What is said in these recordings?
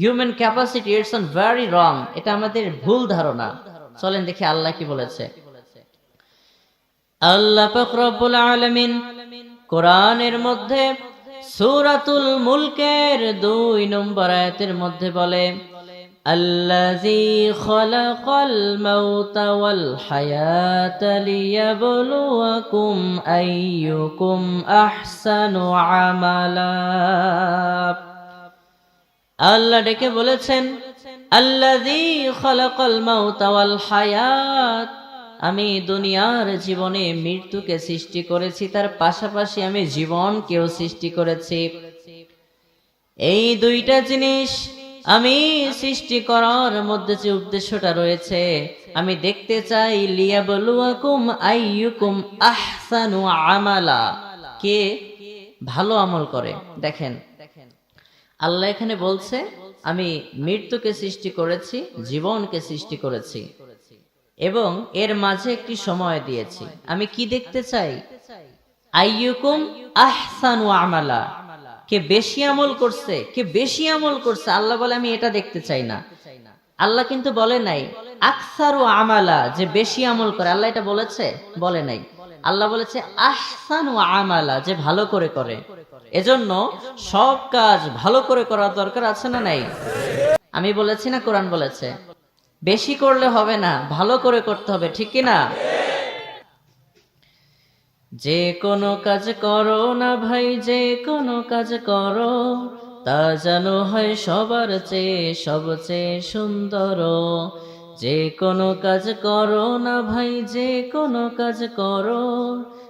Human capacity it's on very wrong এটা আমাদের ভুল ধারণা। চলেন দেখি আল্লাহ কি বলেছে। আল্লাহ পাক রব্বুল আলামিন কোরআনের মধ্যে সূরাতুল মুলকের দুই নম্বর আয়াতের মধ্যে বলে, আল্লাযী খলাকাল মাউতা ওয়াল হায়াতা লিয়াবলুয়াকুম আইয়ুকুম আহসানু আমালা। আল্লাহ ডেকে বলেছেন আমি দুনিয়ার জীবনে মৃত্যুকে সৃষ্টি করেছি, তার পাশাপাশি আমি জীবনকেও সৃষ্টি করেছি। এই দুইটা জিনিস আমি সৃষ্টি করার মধ্যে যে উদ্দেশ্যটা রয়েছে, আমি দেখতে চাই লিয়া লিয়াবলুয়াকুম আইয়ুকুম আহসানু আমালা। কে? ভালো আমল করে। দেখেন আল্লাহ এখানে বলছে, আমি মৃত্যুকে সৃষ্টি করেছি, জীবনকে সৃষ্টি করেছি, এবং এর মাঝে একটি সময় দিয়েছি। আমি কি দেখতে চাই? আইয়ুকুম আহসানু আমালা। কে বেশি আমল করছে, কে বেশি আমল করছে, আল্লাহ বলে, আমি এটা দেখতে চাই না। আল্লাহ কিন্তু বলে নাই, আকসারু আমালা, যে বেশি আমল করে। আল্লাহ এটা বলেছে? বলে নাই। আল্লাহ বলেছে, আহসানু আমালা, যে ভালো করে করে। এজন্য সব কাজ ভালো করে করার দরকার আছে না নাই? আমি বলেছি না, কোরআন বলেছে। বেশি করলে হবে না, ভালো করে করতে হবে, ঠিক কি না? যে কোনো কাজ করো না ভাই, যে কোনো কাজ করো, তা যেন হয় সবার চেয়ে সবচেয়ে সুন্দর। যে কোনো কাজ করো না ভাই, যে কোনো কাজ করো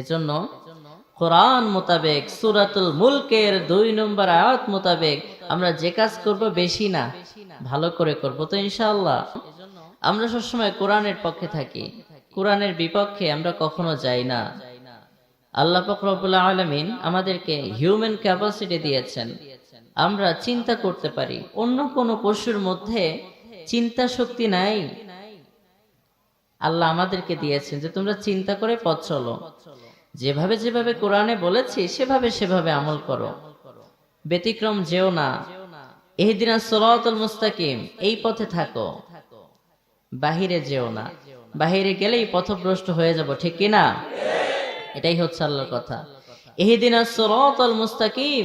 এজন্য কোরআন মোতাবেক, সুরাতুল মুলকের দুই নম্বর আয়াত মোতাবেক আমরা যে কাজ করব বেশি না, ভালো করে করব তো ইনশাআল্লাহ। আমরা সবসময় কোরআনের পক্ষে থাকি, কোরআনের বিপক্ষে আমরা কখনো যাই না। আল্লাহ পাক রব্বুল আলামিন আমাদেরকে হিউম্যান ক্যাপাসিটি দিয়েছেন। আমরা চিন্তা করতে পারি, অন্য কোন পশুর মধ্যে চিন্তা শক্তি নাই আল্লাহ আমাদেরকে দিয়েছেন যে তোমরা চিন্তা করে পথ চলো। যেভাবে যেভাবে কোরআনে বলেছি, সেভাবে সেভাবে আমল করো। ব্যতিক্রম যেও না। এহদিনা সরাতুল মুস্তাকিম, এই পথে থাকো। বাহিরে যেও না। বাহিরে গেলেই পথভ্রষ্ট হয়ে যাব, ঠিক কি না এটাই হচ্ছে আল্লাহর কথা। এহদিনা সরাতুল মুস্তাকিম,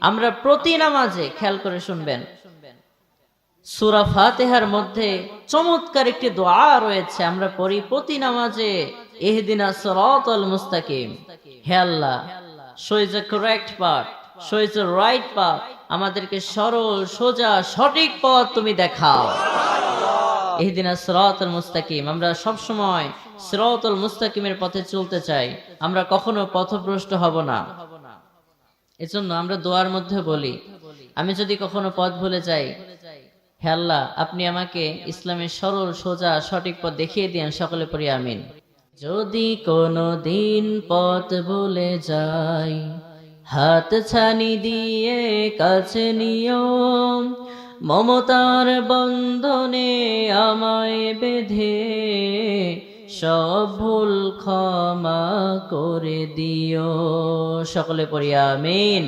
আমরা প্রতি নামাজে খেয়াল করে শুনবেন সূরা ফাতিহার মধ্যে চমৎকার একটি দোয়া রয়েছে, আমরা পড়ি প্রতি নামাজে সিরাতাল মুস্তাকিম। হে আল্লাহ পাথ রাইট পাথ আমাদেরকে সরল, সোজা, সঠিক পথ তুমি দেখাও। সিরাতাল মুস্তাকিম। আমরা সব সময় মুস্তাকিমের পথে চলতে চাই, আমরা কখনো পথভ্রষ্ট হব না। এজন্য আমরা দোয়ার মধ্যে বলি, আমি যদি কখনো পথ ভুলে যাই হে আল্লাহ, আপনি আমাকে ইসলামের সরল, সোজা, সঠিক পথ দেখিয়ে দিন সকলে পড়ি আমিন। যদি কোনো দিন পথ ভুলে যাই, হাত ছানি দিয়ে কাছে নিও, মমতার বন্ধনে আমায় বেঁধে, সব ভুল ক্ষমা করে দিও, সকলে পড়ি আমিন।